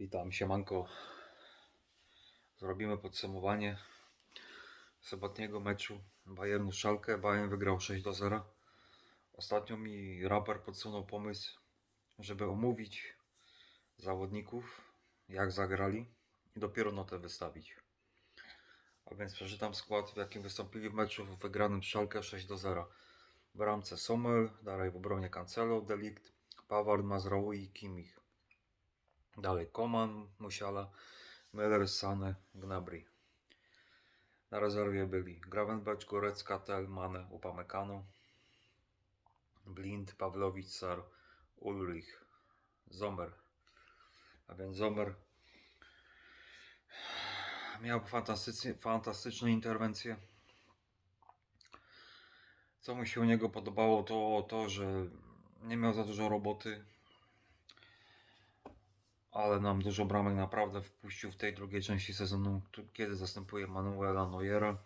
Witam, siemanko. Zrobimy podsumowanie sobotniego meczu Bayernu Szalkę. Bayern wygrał 6 do 0. Ostatnio mi raper podsunął pomysł, żeby omówić zawodników, jak zagrali i dopiero notę wystawić. A więc przeczytam skład, w jakim wystąpili w meczu wygranym Szalkę 6 do 0. W bramce Sommer, dalej w obronie Cancelo, Delikt, Paward, Mazraoui i Kimmich. Dalej Koman, Musiala, Müller, Sane, Gnabry. Na rezerwie byli Gravenberch, Gorecka, Tel, Mane, Upamecano, Blind, Pawlowicz, Sar, Ulrich, Zomer. A więc Zomer miał fantastyczne interwencje. Co mi się u niego podobało, to to, że nie miał za dużo roboty, ale nam dużo bramek naprawdę wpuścił w tej drugiej części sezonu, kiedy zastępuje Manuela Neuera.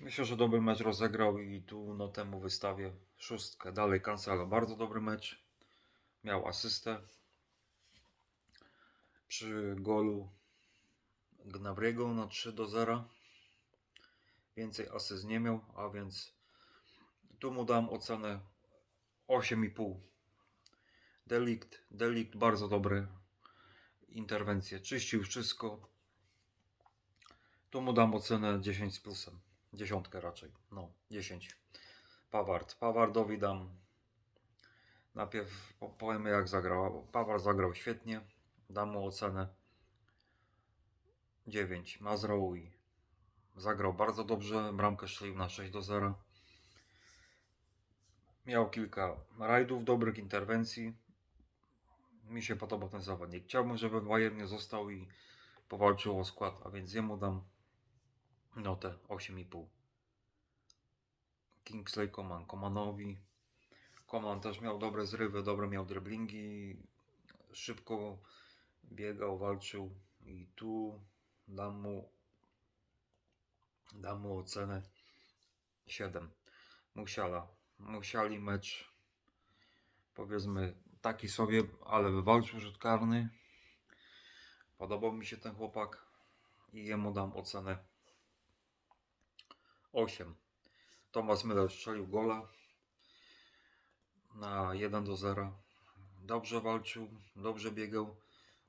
Myślę, że dobry mecz rozegrał i tu no temu wystawię szóstkę. Dalej Cancelo, bardzo dobry mecz. Miał asystę przy golu Gnabriego na 3 do 0. Więcej asyst nie miał, a więc tu mu dam ocenę 8,5. Delikt, delikt bardzo dobre interwencje. Czyścił wszystko. Tu mu dam ocenę 10 z plusem. Dziesiątkę raczej. No, 10. Paward. Pawardowi dam. Najpierw po- powiemy jak zagrał. Paward zagrał świetnie. Dam mu ocenę 9. Mazraoui. Zagrał bardzo dobrze. Bramkę strzelił na 6 do 0. Miał kilka rajdów, dobrych interwencji. Mi się podoba ten zawodnik. Chciałbym, żeby w Bayernie został i powalczył o skład, a więc jemu dam notę 8,5. Kingsley Coman, Comanowi. Coman też miał dobre zrywy, dobre miał driblingi. Szybko biegał, walczył i tu dam mu dam mu ocenę 7. Musiala. Musiali mecz powiedzmy taki sobie, ale wywalczył rzut karny. Podobał mi się ten chłopak i jemu dam ocenę 8. Tomasz Müller strzelił gola na 1 do 0. Dobrze walczył, dobrze biegał.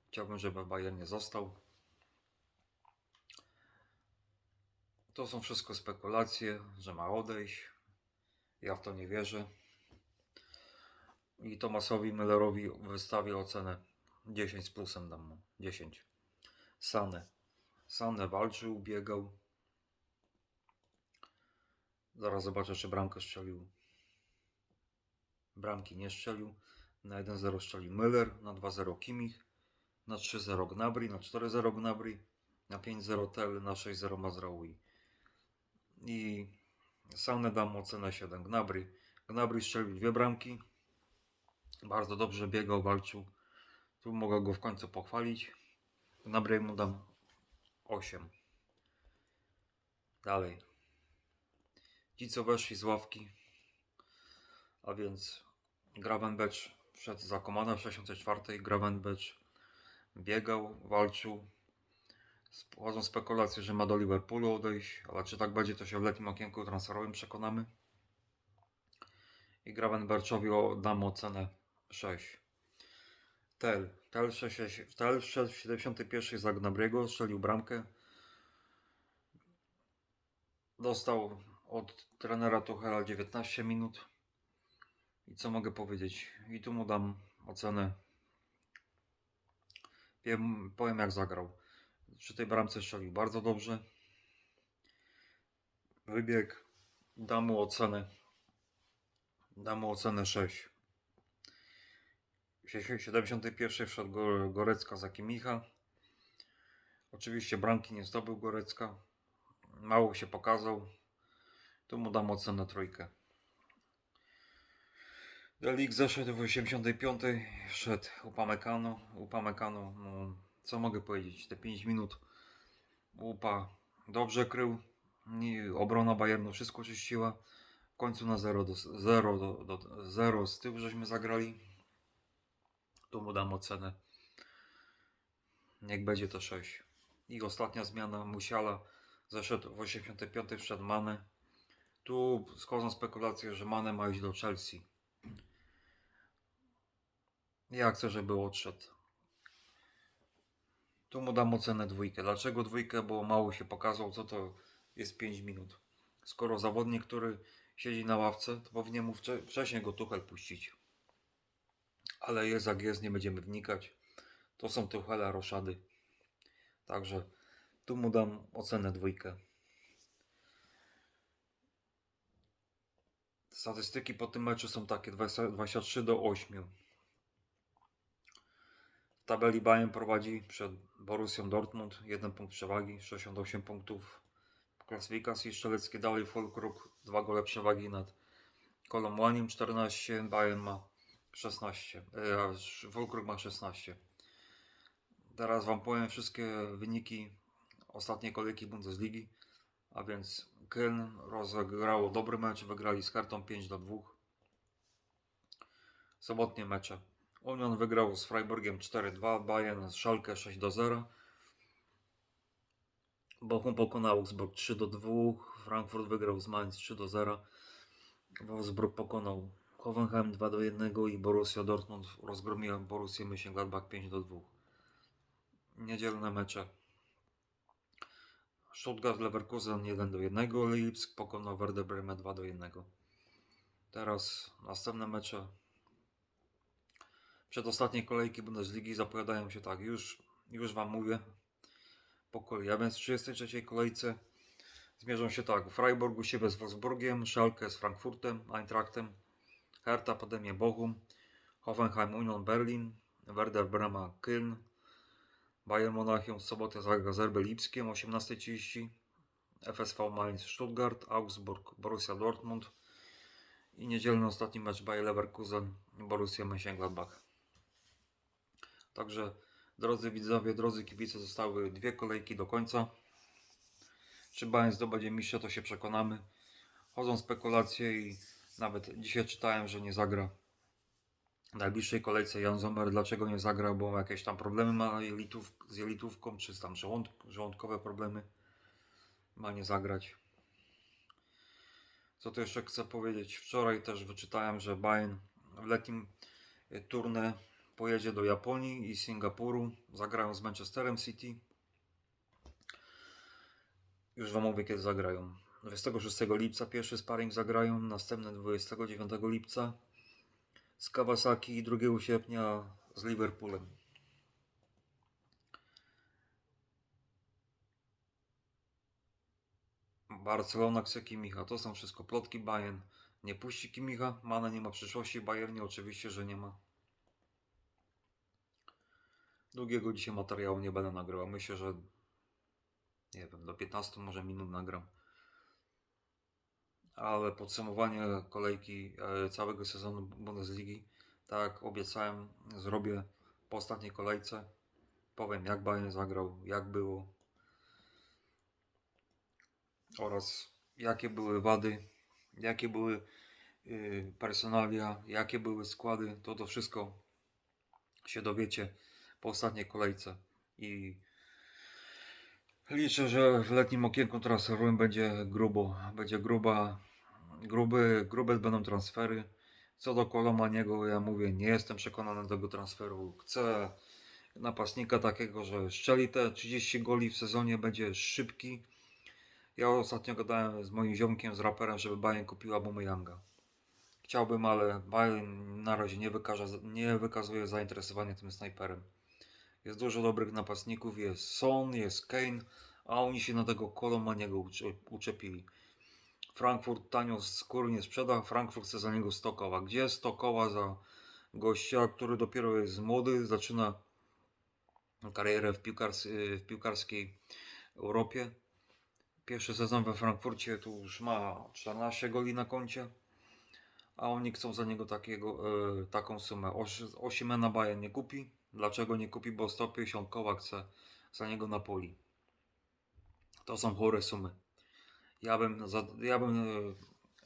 Chciałbym, żeby w Bayernie został. To są wszystko spekulacje, że ma odejść. Ja w to nie wierzę. I Tomasowi Müllerowi wystawię ocenę 10 z plusem dam mu. 10. Sane. Sane walczył, biegał. Zaraz zobaczę, czy bramkę strzelił. Bramki nie strzelił. Na 1-0 strzelił Müller, na 2-0 Kimmich, na 3-0 Gnabry, na 4-0 Gnabry, na 5-0 Tel, na 6-0 Mazraoui. I Sane dam ocenę 7 Gnabry. Gnabry strzelił dwie bramki. Bardzo dobrze biegał, walczył. Tu mogę go w końcu pochwalić. Gnabry mu dam 8. Dalej. Ci co weszli z ławki. A więc Gravenberch wszedł za Komana w 64. Gravenberch biegał, walczył. Chodzą spekulacje, że ma do Liverpoolu odejść, ale czy tak będzie, to się w letnim okienku transferowym przekonamy. I Gravenberchowi o- dam ocenę 6. Tel. Tel, 6, Tel wszedł w 71 za Gnabriego, strzelił bramkę. Dostał od trenera Tuchela 19 minut. I co mogę powiedzieć? I tu mu dam ocenę. Wiem, powiem jak zagrał. Przy tej bramce strzelił bardzo dobrze. Wybieg. Dam mu ocenę. Dam mu ocenę 6. W 71 wszedł Go- Gorecka za Kimicha. Oczywiście bramki nie zdobył Gorecka. Mało się pokazał. Tu mu dam ocenę trójkę. Delik zeszedł w 85. Wszedł Upamecano. Upamecano, no, co mogę powiedzieć? Te 5 minut Upa dobrze krył. I obrona Bayernu wszystko czyściła. W końcu na 0 do 0, do, do 0 z tyłu żeśmy zagrali. Tu mu dam ocenę Niech będzie to 6. I ostatnia zmiana Musiala zeszedł w 85 wszedł Mane. Tu schodzą spekulacje, że Mane ma iść do Chelsea. Ja chcę, żeby odszedł. Tu mu dam ocenę dwójkę. Dlaczego dwójkę? Bo mało się pokazał, co to jest 5 minut. Skoro zawodnik, który siedzi na ławce, to powinien mu wcze- wcześniej go Tuchel puścić. Ale jest jak jest, nie będziemy wnikać. To są Tuchela roszady. Także tu mu dam ocenę dwójkę. Statystyki po tym meczu są takie 20 23 do 8. W tabeli Bayern prowadzi przed Borussią Dortmund 1 punkt przewagi, 68 punktów w klasyfikacji strzeleckiej. Dalej Folkruk 2 gole przewagi nad Kolomłaniem 14, Bayern ma 16, e, a Folkruk ma 16. Teraz Wam powiem wszystkie wyniki ostatniej kolejki Bundesligi. A więc Köln rozegrało dobry mecz, wygrali z kartą 5 do 2. Sobotnie mecze. Union wygrał z Freiburgiem 4-2, Bayern z Schalke 6 do 0. Bochum pokonał Augsburg 3 do 2, Frankfurt wygrał z Mainz 3 do 0. Wolfsburg pokonał Hoffenheim 2 do 1 i Borussia Dortmund rozgromiła Borussię Mönchengladbach 5 do 2. Niedzielne mecze. Stuttgart Leverkusen 1 do 1, Lipsk pokonał Werder Bremen 2 do 1. Teraz następne mecze. Przedostatnie kolejki Bundesligi zapowiadają się tak, już, już Wam mówię po kolei. A więc w 33 kolejce zmierzą się tak, Freiburg u siebie z Wolfsburgiem, Schalke z Frankfurtem, Eintrachtem, Hertha Podemie Bochum, Hoffenheim Union Berlin, Werder Brema Köln, Bayern Monachium w sobotę zagra z RB Lipskiem 18.30, FSV Mainz Stuttgart, Augsburg Borussia Dortmund i niedzielny ostatni mecz Bayer Leverkusen Borussia Mönchengladbach. Także drodzy widzowie, drodzy kibice, zostały dwie kolejki do końca. Czy Bayern zdobędzie mistrza, to się przekonamy. Chodzą spekulacje i nawet dzisiaj czytałem, że nie zagra w najbliższej kolejce Jan Zomer. Dlaczego nie zagra? Bo jakieś tam problemy ma jelitów, z jelitówką, czy tam żołąd, żołądkowe problemy. Ma nie zagrać. Co tu jeszcze chcę powiedzieć? Wczoraj też wyczytałem, że Bayern w letnim y, turnę pojedzie do Japonii i Singapuru. Zagrają z Manchesterem City. Już Wam mówię, kiedy zagrają. 26 lipca pierwszy sparring zagrają, następny 29 lipca z Kawasaki i 2 sierpnia z Liverpoolem. Barcelona chce Kimicha. To są wszystko plotki Bayern. Nie puści Kimicha. Mana nie ma przyszłości. Bayernie oczywiście, że nie ma. Długiego dzisiaj materiału nie będę nagrywał. Myślę, że nie wiem, do 15 może minut nagram. Ale podsumowanie kolejki e, całego sezonu Bundesligi, tak jak obiecałem, zrobię po ostatniej kolejce. Powiem jak Bayern zagrał, jak było oraz jakie były wady, jakie były y, personalia, jakie były składy. To to wszystko się dowiecie po ostatniej kolejce i Liczę, że w letnim okienku transferowym będzie grubo, będzie gruba, gruby, grube będą transfery. Co do Kolomaniego, ja mówię, nie jestem przekonany do tego transferu. Chcę napastnika takiego, że strzeli te 30 goli w sezonie, będzie szybki. Ja ostatnio gadałem z moim ziomkiem, z raperem, żeby Bayern kupiła Aubameyanga. Chciałbym, ale Bayern na razie nie, wykaże, nie wykazuje zainteresowania tym snajperem. Jest dużo dobrych napastników, jest Son, jest Kane, a oni się na tego Kolomaniego ucze- uczepili. Frankfurt tanio skóry nie sprzeda, Frankfurt chce za niego 100 koła. Gdzie 100 koła za gościa, który dopiero jest młody, zaczyna karierę w, piłkars w piłkarskiej Europie. Pierwszy sezon we Frankfurcie tu już ma 14 goli na koncie, a oni chcą za niego takiego, e, taką sumę. Osimena Bayern nie kupi. Dlaczego nie kupi? Bo 150 koła chce za niego na poli. To są chore sumy. Ja bym za, ja bym,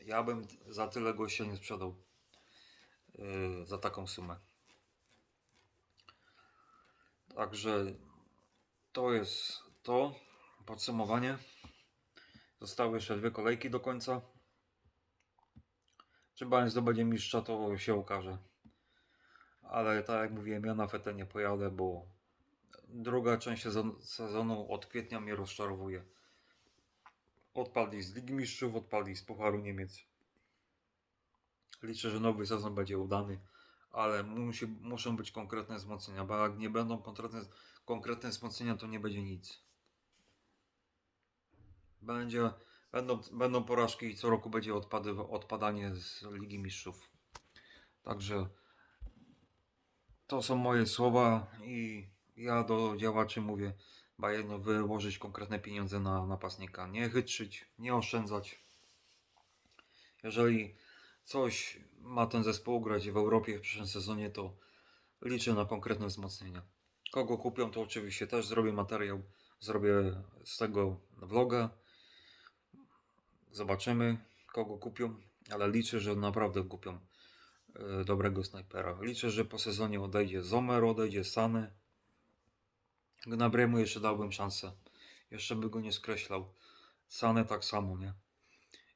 ja bym za tyle gościa nie sprzedał. e, za taką sumę. Także To jest to. Podsumowanie. Zostały jeszcze dwie kolejki do końca. Czy Bayern zdobędzie mistrza, to się okaże. Ale tak jak mówiłem, ja na fetę nie pojadę, bo druga część sezon, sezonu od kwietnia mnie rozczarowuje. Odpadli z Ligi Mistrzów, odpadli z Pucharu Niemiec. Liczę, że nowy sezon będzie udany, ale musi, muszą być konkretne wzmocnienia, bo jak nie będą konkretne, konkretne wzmocnienia, to nie będzie nic. Będzie, będą, będą porażki i co roku będzie odpady, odpadanie z Ligi Mistrzów. Także to są moje słowa i ja do działaczy mówię, Bayernu wyłożyć konkretne pieniądze na napastnika, nie chytrzyć, nie oszczędzać. Jeżeli coś ma ten zespół grać w Europie w przyszłym sezonie, to liczę na konkretne wzmocnienia. Kogo kupią, to oczywiście też zrobię materiał, zrobię z tego vloga. Zobaczymy, kogo kupią, ale liczę, że naprawdę kupią dobrego snajpera. Liczę, że po sezonie odejdzie Zomer, odejdzie Sany. Gnabriemu jeszcze dałbym szansę. Jeszcze by go nie skreślał. Sane tak samo, nie?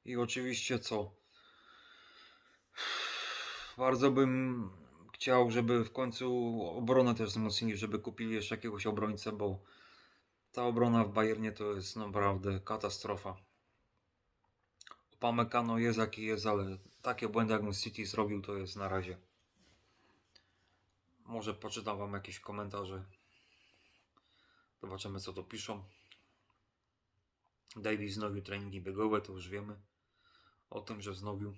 I oczywiście co? Bardzo bym chciał, żeby w końcu obronę też wzmocnili, żeby kupili jeszcze jakiegoś obrońcę, bo ta obrona w Bayernie to jest naprawdę katastrofa. Upamecano jest jaki jest, ale takie błędy jak City zrobił to jest na razie. Może poczytam wam jakieś komentarze. Zobaczymy co to piszą. Davis wznowił treningi biegowe, to już wiemy o tym, że wznowił.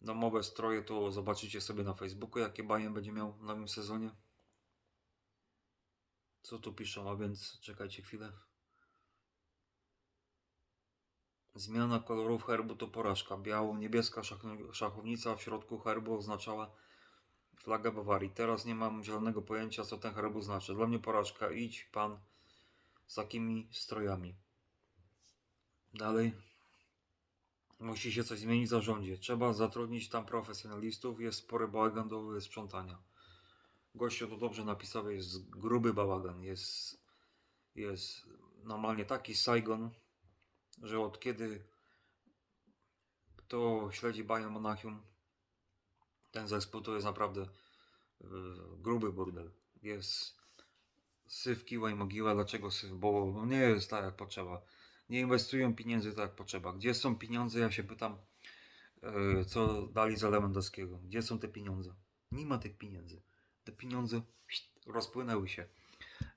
Domowe stroje to zobaczycie sobie na Facebooku, jakie Bayern będzie miał w nowym sezonie. Co tu piszą, a więc czekajcie chwilę. Zmiana kolorów herbu to porażka. Biało-niebieska szach- szachownica w środku herbu oznaczała flagę Bawarii. Teraz nie mam zielonego pojęcia, co ten herb znaczy. Dla mnie porażka. Idź pan z takimi strojami. Dalej. Musi się coś zmienić w zarządzie. Trzeba zatrudnić tam profesjonalistów. Jest spory bałagan do sprzątania. Gościu to dobrze napisał, jest gruby bałagan. Jest, jest normalnie taki Saigon, że od kiedy to śledzi Bayern Monachium, ten zespół to jest naprawdę yy, gruby burdel. Jest syf, kiła i mogiła. Dlaczego syf? Bo nie jest tak jak potrzeba. Nie inwestują pieniędzy tak jak potrzeba. Gdzie są pieniądze? Ja się pytam, yy, co dali za Lewandowskiego. Gdzie są te pieniądze? Nie ma tych pieniędzy. Te pieniądze rozpłynęły się.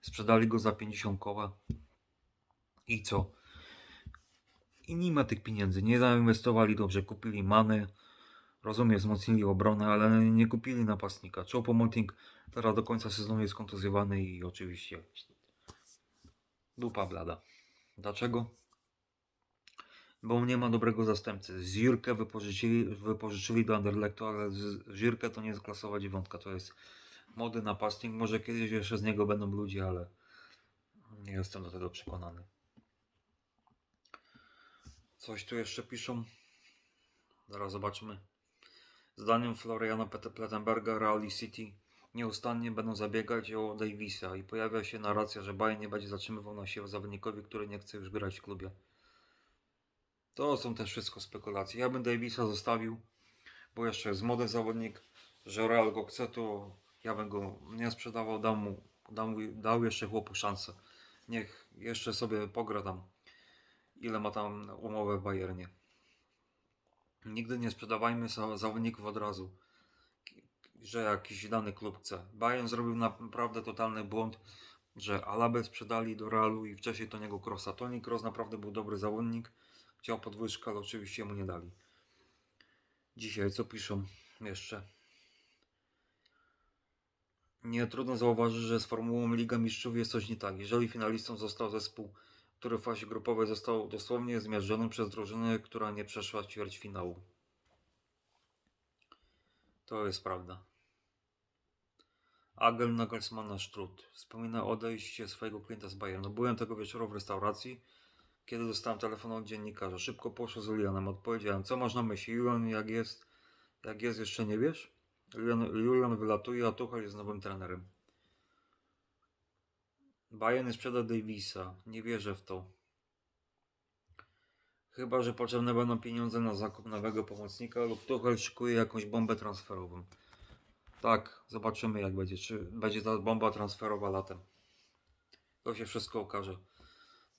Sprzedali go za 50 koła. I co? I nie ma tych pieniędzy. Nie zainwestowali dobrze. Kupili manę. Rozumiem, wzmocnili obronę, ale nie kupili napastnika. Chopo Moting teraz do końca sezonu jest kontuzjowany i oczywiście dupa blada. Dlaczego? Bo nie ma dobrego zastępcy. Zirkę wypożyczyli, wypożyczyli do Anderlechtu, ale Zirkę to nie jest klasowa dziewiątka, to jest młody napastnik. Może kiedyś jeszcze z niego będą ludzie, ale nie jestem do tego przekonany. Coś tu jeszcze piszą. Zaraz zobaczymy. Zdaniem Floriana Plettenberga Real City nieustannie będą zabiegać o Davisa i pojawia się narracja, że Bayern nie będzie zatrzymywał na siłę zawodnikowi, który nie chce już grać w klubie. To są też wszystko spekulacje. Ja bym Davisa zostawił, bo jeszcze jest młody zawodnik, że Real go chce, to ja bym go nie sprzedawał, dał mu, dał, dał jeszcze chłopu szansę. Niech jeszcze sobie pogra tam, ile ma tam umowę w Bayernie. Nigdy nie sprzedawajmy za- zawodników od razu, że jakiś dany klub chce. Bayern zrobił naprawdę totalny błąd, że Alabę sprzedali do Realu i wcześniej Toniego Krosa. Toni Kroos naprawdę był dobry zawodnik, chciał podwyżkę, ale oczywiście mu nie dali. Dzisiaj co piszą jeszcze? Nie trudno zauważyć, że z formułą Liga Mistrzów jest coś nie tak. Jeżeli finalistą został zespół, który w fazie grupowej został dosłownie zmiażdżony przez drużynę, która nie przeszła ćwierćfinału. To jest prawda. Agel Nagelsmana Strut wspomina odejście swojego klienta z Bayernu. Byłem tego wieczoru w restauracji, kiedy dostałem telefon od dziennikarza. Szybko poszło z Julianem. Odpowiedziałem, co masz na myśli? Julian, jak jest, jak jest jeszcze nie wiesz? Julian, Julian wylatuje, a Tuchel jest nowym trenerem. Bayern sprzeda Davisa. Nie wierzę w to. Chyba, że potrzebne będą pieniądze na zakup nowego pomocnika lub Tuchel szykuje jakąś bombę transferową. Tak, zobaczymy jak będzie. Czy będzie ta bomba transferowa latem. To się wszystko okaże.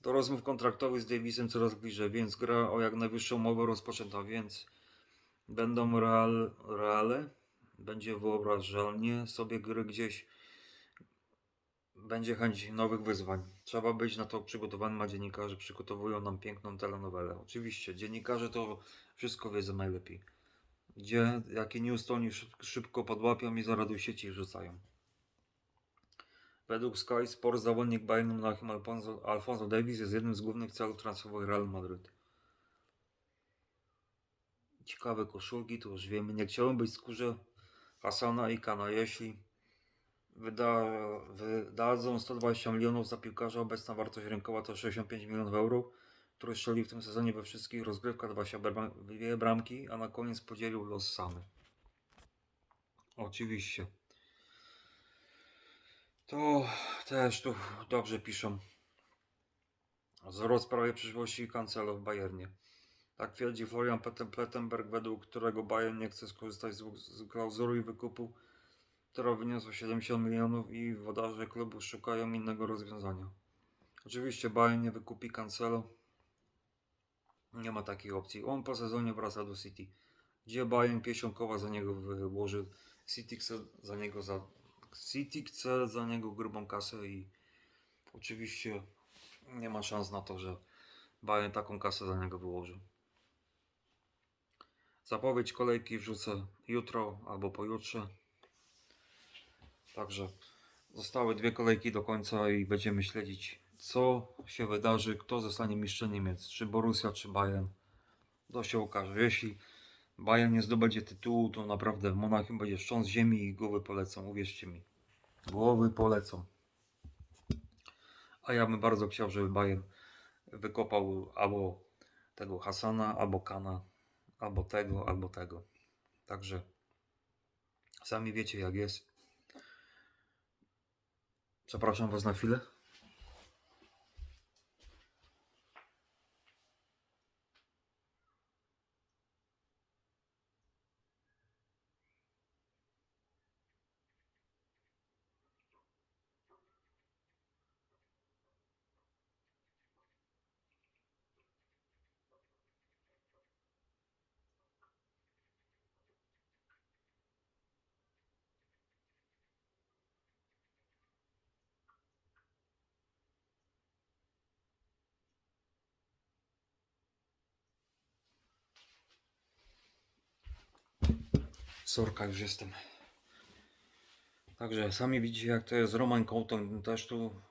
Do rozmów kontraktowych z Davisem coraz bliżej, więc gra o jak najwyższą umowę rozpoczęta, więc będą real, reale, będzie wyobrażalnie sobie gry gdzieś, będzie chęć nowych wyzwań. Trzeba być na to przygotowanym, a dziennikarze przygotowują nam piękną telenowelę. Oczywiście, dziennikarze to wszystko wiedzą najlepiej. Gdzie, jakie news to oni szyb- szybko podłapią i zaraz do sieci wrzucają. Według Sky Sport zawodnik Bayernu Monachium Alfonso, Alfonso Davis jest jednym z głównych celów transferowych Real Madryt. Ciekawe koszulki, to już wiemy. Nie chciałem być w skórze Hasana i Kana. Jeśli wyda, wydadzą 120 milionów za piłkarza, obecna wartość rynkowa to 65 milionów euro, który strzelił w tym sezonie we wszystkich rozgrywkach 20 bram- dwie bramki, a na koniec podzielił los samy. Oczywiście. To też tu dobrze piszą. Wzrost prawie przyszłości Cancelo w Bayernie. Tak twierdzi Florian Plettenberg, według którego Bayern nie chce skorzystać z, z klauzury wykupu, która wyniosła 70 milionów i włodarze klubu szukają innego rozwiązania. Oczywiście Bayern nie wykupi Cancelo. Nie ma takiej opcji. On po sezonie wraca do City. Gdzie Bayern piesionkowa za niego wyłoży. City chce za niego za... City chce za niego grubą kasę i oczywiście nie ma szans na to, że Bayern taką kasę za niego wyłoży. Zapowiedź kolejki wrzucę jutro albo pojutrze. Także zostały dwie kolejki do końca i będziemy śledzić, co się wydarzy, kto zostanie mistrzem Niemiec, czy Borussia, czy Bayern. To się okaże. Jeśli Bayern nie zdobędzie tytułu, to naprawdę w Monachium będzie wstrząs ziemi i głowy polecą, uwierzcie mi. Głowy polecą. A ja bym bardzo chciał, żeby Bayern wykopał albo tego Hasana, albo Kana, albo tego, albo tego. Także sami wiecie jak jest. Przepraszam Was na chwilę. Sorka już jestem. Także sami widzicie jak to jest. Roman Kołton też tu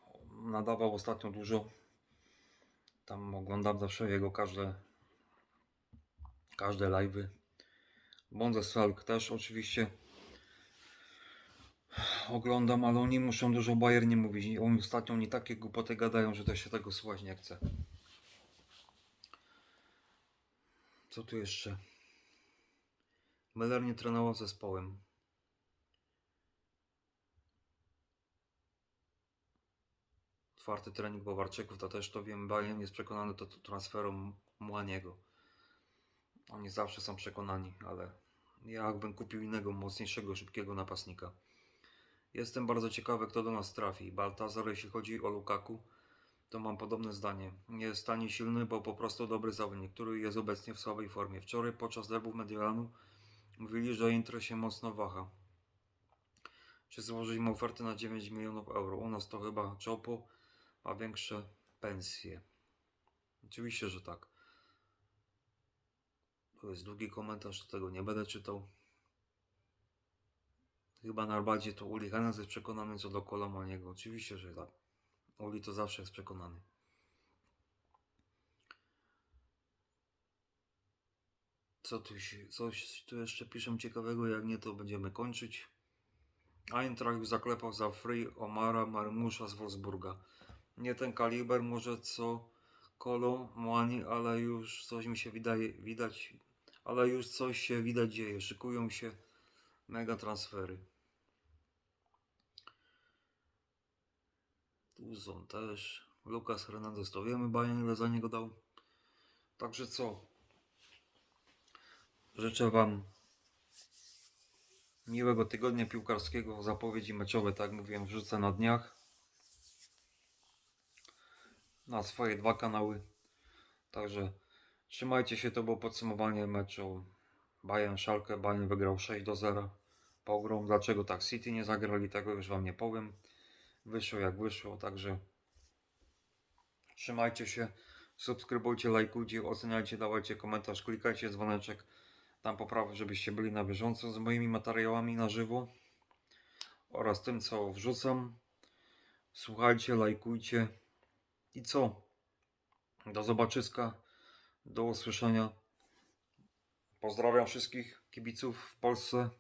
nadawał ostatnio dużo. Tam oglądam zawsze jego każde każde live'y. Bundesliga też oczywiście oglądam, ale oni muszą dużo o Bayernie mówić. Oni ostatnio nie takie głupoty gadają, że to się tego słuchać nie chce. Co tu jeszcze? Meller nie trenował zespołem. Czwarty trening Bawarczyków, to też to wiem. Bayern jest przekonany do transferu Młaniego. Oni zawsze są przekonani, ale ja jakbym kupił innego, mocniejszego, szybkiego napastnika. Jestem bardzo ciekawy, kto do nas trafi. Baltazar, jeśli chodzi o Lukaku, to mam podobne zdanie. Nie jest tani silny, bo po prostu dobry zawodnik, który jest obecnie w słabej formie. Wczoraj podczas derbu Mediolanu mówili, że Inter się mocno waha. Czy złożyć mu ofertę na 9 milionów euro? U nas to chyba Czopo ma większe pensje. Oczywiście, że tak. To jest długi komentarz, tego nie będę czytał. Chyba najbardziej to Uli Hennes jest przekonany co do Kolomaniego. Oczywiście, że tak. Uli to zawsze jest przekonany. Co tu coś tu jeszcze piszę ciekawego, jak nie to będziemy kończyć. Eintracht zaklepał za free Omara Marmusza z Wolfsburga. Nie ten kaliber może co Kolo Młani, ale już coś mi się wydaje, widać, ale już coś się widać dzieje. Szykują się mega transfery. Tu Uzon też. Lucas Hernandez to wiemy, Bayern ile za niego dał. Także co? Życzę Wam miłego tygodnia piłkarskiego. Zapowiedzi meczowe, tak jak mówiłem, wrzucę na dniach. Na swoje dwa kanały. Także trzymajcie się, to było podsumowanie meczu Bayern Schalke. Bayern wygrał 6 do 0. Pogrom, dlaczego tak City nie zagrali, tego już Wam nie powiem. Wyszło jak wyszło, także trzymajcie się, subskrybujcie, lajkujcie, oceniajcie, dawajcie komentarz, klikajcie dzwoneczek, tam poprawy, żebyście byli na bieżąco z moimi materiałami na żywo oraz tym, co wrzucam. Słuchajcie, lajkujcie i co? Do zobaczyska, do usłyszenia. Pozdrawiam wszystkich kibiców w Polsce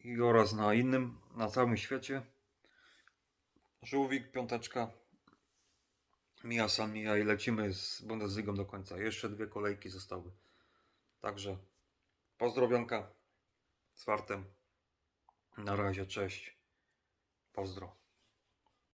i oraz na innym, na całym świecie. Żółwik, piąteczka. Mija sam mija i lecimy z Bundesligą do końca. Jeszcze dwie kolejki zostały. Także pozdrowionka z fartem. Na razie, cześć. Pozdro.